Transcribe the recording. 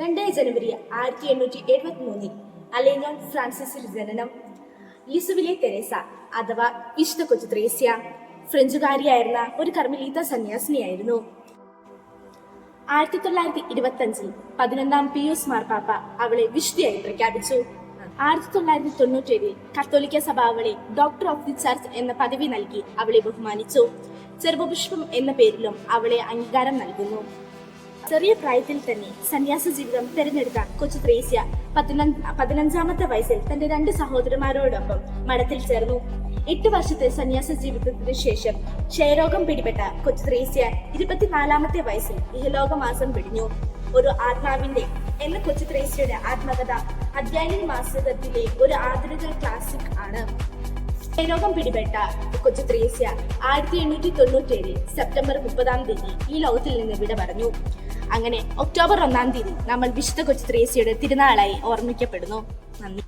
രണ്ട് ജനുവരി ആയിരത്തി എണ്ണൂറ്റി എഴുപത്തി മൂന്നിൽ അലേനോൺ ഫ്രാൻസിസിൽ ജനനം. ലിസുവിലെ തെരേസ അഥവാ വിശുദ്ധ കൊച്ചു ത്രേസ്യ ഫ്രഞ്ചുകാരിയായിരുന്ന ഒരു കർമ്മലീത സന്യാസിനിയായിരുന്നു. ആയിരത്തി തൊള്ളായിരത്തി ഇരുപത്തി അഞ്ചിൽ പതിനൊന്നാം പിയൂസ് മാർപ്പാപ്പ അവളെ വിശുദ്ധിയായി പ്രഖ്യാപിച്ചു. ആയിരത്തി തൊള്ളായിരത്തി തൊണ്ണൂറ്റേഴിൽ കത്തോലിക്ക സഭ അവളെ ഡോക്ടർ ഓഫ് ദി ചർച്ച് എന്ന പദവി നൽകി അവളെ ബഹുമാനിച്ചു. ചെറുപുഷ്പം എന്ന പേരിലും അവളെ അംഗീകാരം നൽകുന്നു. ചെറിയ പ്രായത്തിൽ തന്നെ സന്യാസ ജീവിതം തിരഞ്ഞെടുത്ത കൊച്ചു ത്രേസ്യ പതിനഞ്ചാമത്തെ വയസ്സിൽ തന്റെ രണ്ട് സഹോദരന്മാരോടൊപ്പം മഠത്തിൽ ചേർന്നു. എട്ട് വർഷത്തെ സന്യാസ ജീവിതത്തിന് ശേഷം ക്ഷയരോഗം പിടിപെട്ട കൊച്ചു ത്രേസ്യ ഇരുപത്തിനാലാമത്തെ വയസ്സിൽ ഇഹലോകമാസം പിടിഞ്ഞു. ഒരു ആത്മാവിന്റെ എന്ന കൊച്ചു ത്രേസ്യയുടെ ആത്മകഥ അധ്യയന മാസികത്തിലെ ഒരു ആധുനിക ക്ലാസിക് ആണ്. ക്ഷയരോഗം പിടിപെട്ട കൊച്ചു ത്രേസ്യ ആയിരത്തി എണ്ണൂറ്റി തൊണ്ണൂറ്റേഴ് സെപ്റ്റംബർ മുപ്പതാം തീയതി ഈ ലോകത്തിൽ നിന്ന് വിട പറഞ്ഞു. അങ്ങനെ ഒക്ടോബർ ഒന്നാം തീയതി നമ്മൾ വിശുദ്ധ കൊച്ചു ത്രേസ്യയുടെ തിരുനാളായി ഓർമ്മിക്കപ്പെടുന്നു. നന്ദി.